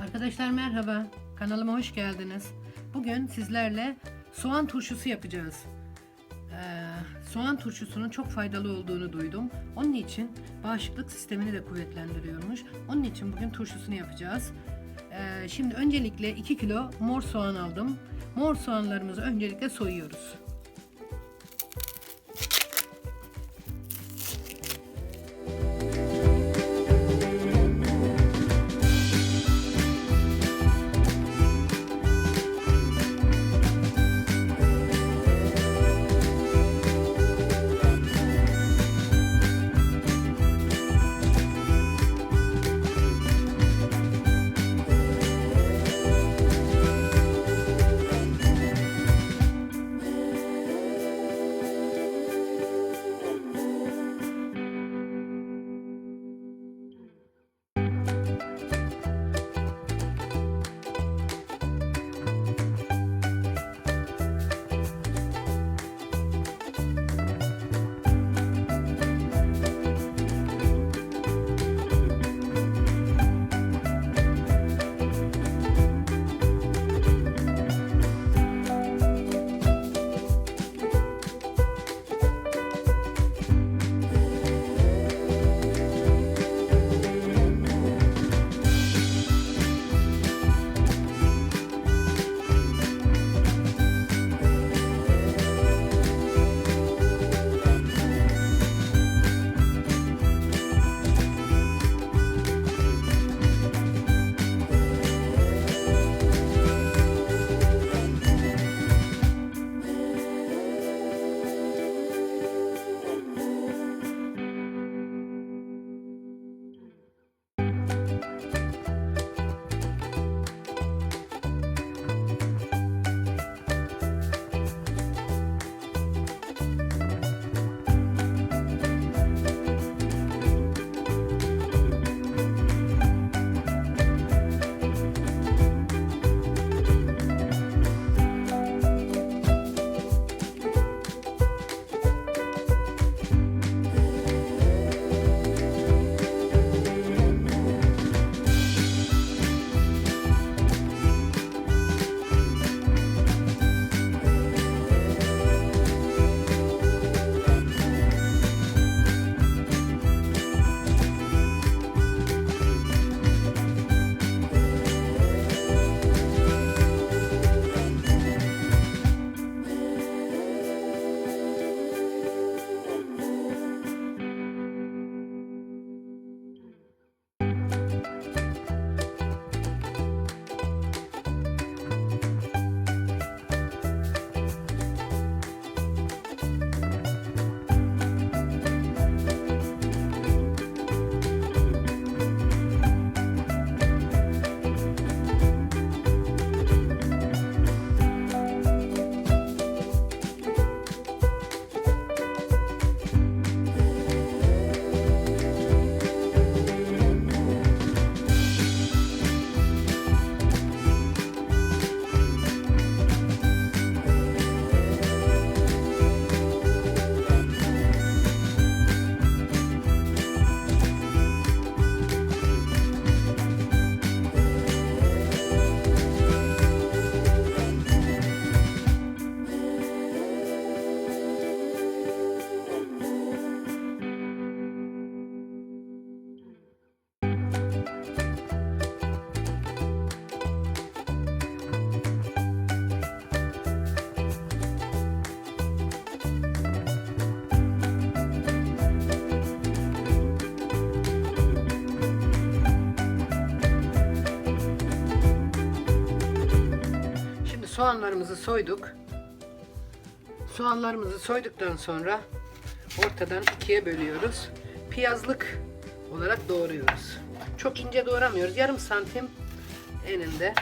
Arkadaşlar merhaba. Kanalıma hoş geldiniz. Bugün sizlerle soğan turşusu yapacağız. Ee, soğan turşusunun çok faydalı olduğunu duydum. Onun için bağışıklık sistemini de kuvvetlendiriyormuş. Onun için bugün turşusunu yapacağız. Ee, şimdi öncelikle 2 kilo mor soğan aldım. Mor soğanlarımızı öncelikle soyuyoruz. Soğanlarımızı soyduk. Soğanlarımızı soyduktan sonra ortadan ikiye bölüyoruz. Piyazlık olarak doğruyoruz. Çok ince doğramıyoruz. Yarım santim eninde.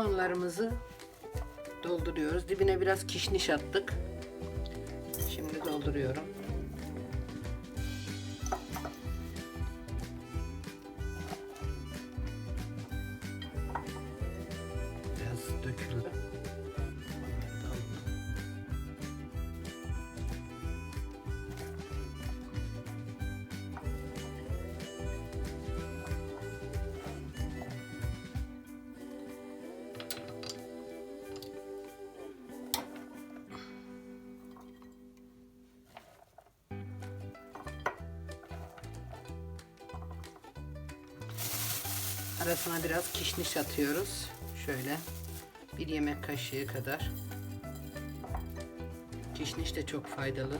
Soğanlarımızı dolduruyoruz. Dibine biraz kişniş attık. Şimdi dolduruyorum. Arasına biraz kişniş atıyoruz. Şöyle bir yemek kaşığı kadar. Kişniş de çok faydalı.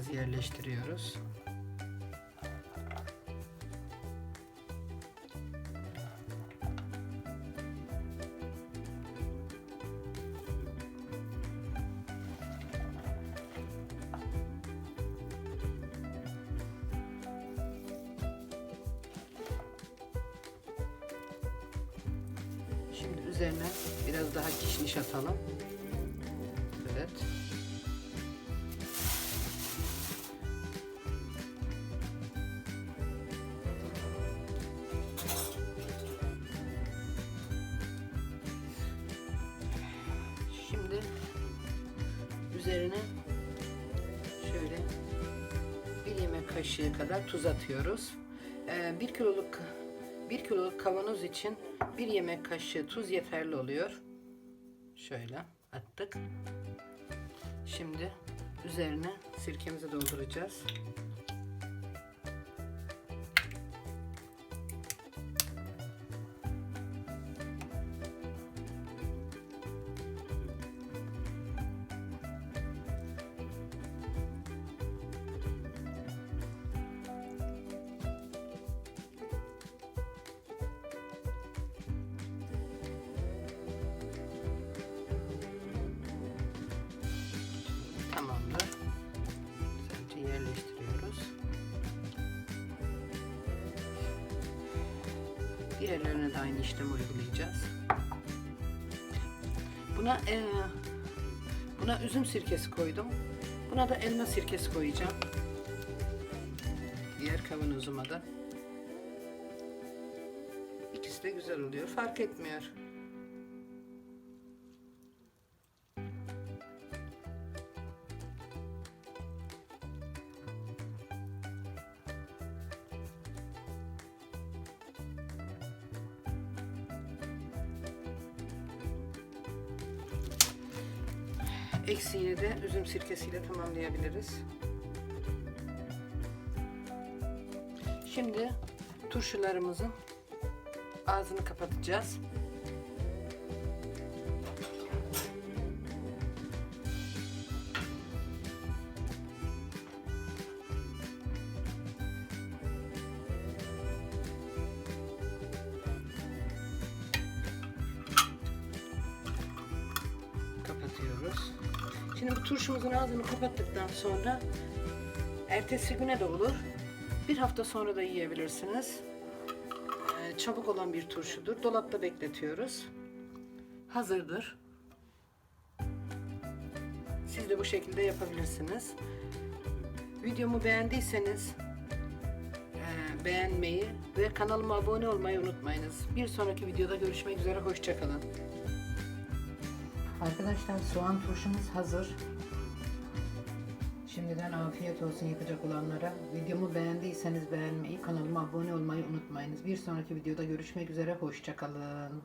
Biraz yerleştiriyoruz. Şimdi üzerine biraz daha kişniş atalım. Üzerine şöyle bir yemek kaşığı kadar tuz atıyoruz. Ee, bir kiloluk bir kiloluk kavanoz için bir yemek kaşığı tuz yeterli oluyor. Şöyle attık. Şimdi üzerine sirkemizi dolduracağız. Tamamdır. Güzelce yerleştiriyoruz. Diğerlerine de aynı işlemi uygulayacağız. Buna eee, buna üzüm sirkesi koydum. Buna da elma sirkesi koyacağım. Diğer kavanozuma da. İkisi de güzel oluyor. Fark etmiyor. Eksiğini de üzüm sirkesiyle tamamlayabiliriz. Şimdi turşularımızın ağzını kapatacağız. Şimdi bu turşumuzun ağzını kapattıktan sonra ertesi güne de olur. Bir hafta sonra da yiyebilirsiniz. Ee, çabuk olan bir turşudur. Dolapta bekletiyoruz. Hazırdır. Siz de bu şekilde yapabilirsiniz. Videomu beğendiyseniz e, beğenmeyi ve kanalıma abone olmayı unutmayınız. Bir sonraki videoda görüşmek üzere. Hoşçakalın. Arkadaşlar soğan turşumuz hazır. Şimdiden afiyet olsun yapacak olanlara. Videomu beğendiyseniz beğenmeyi, kanalıma abone olmayı unutmayınız. Bir sonraki videoda görüşmek üzere. Hoşçakalın.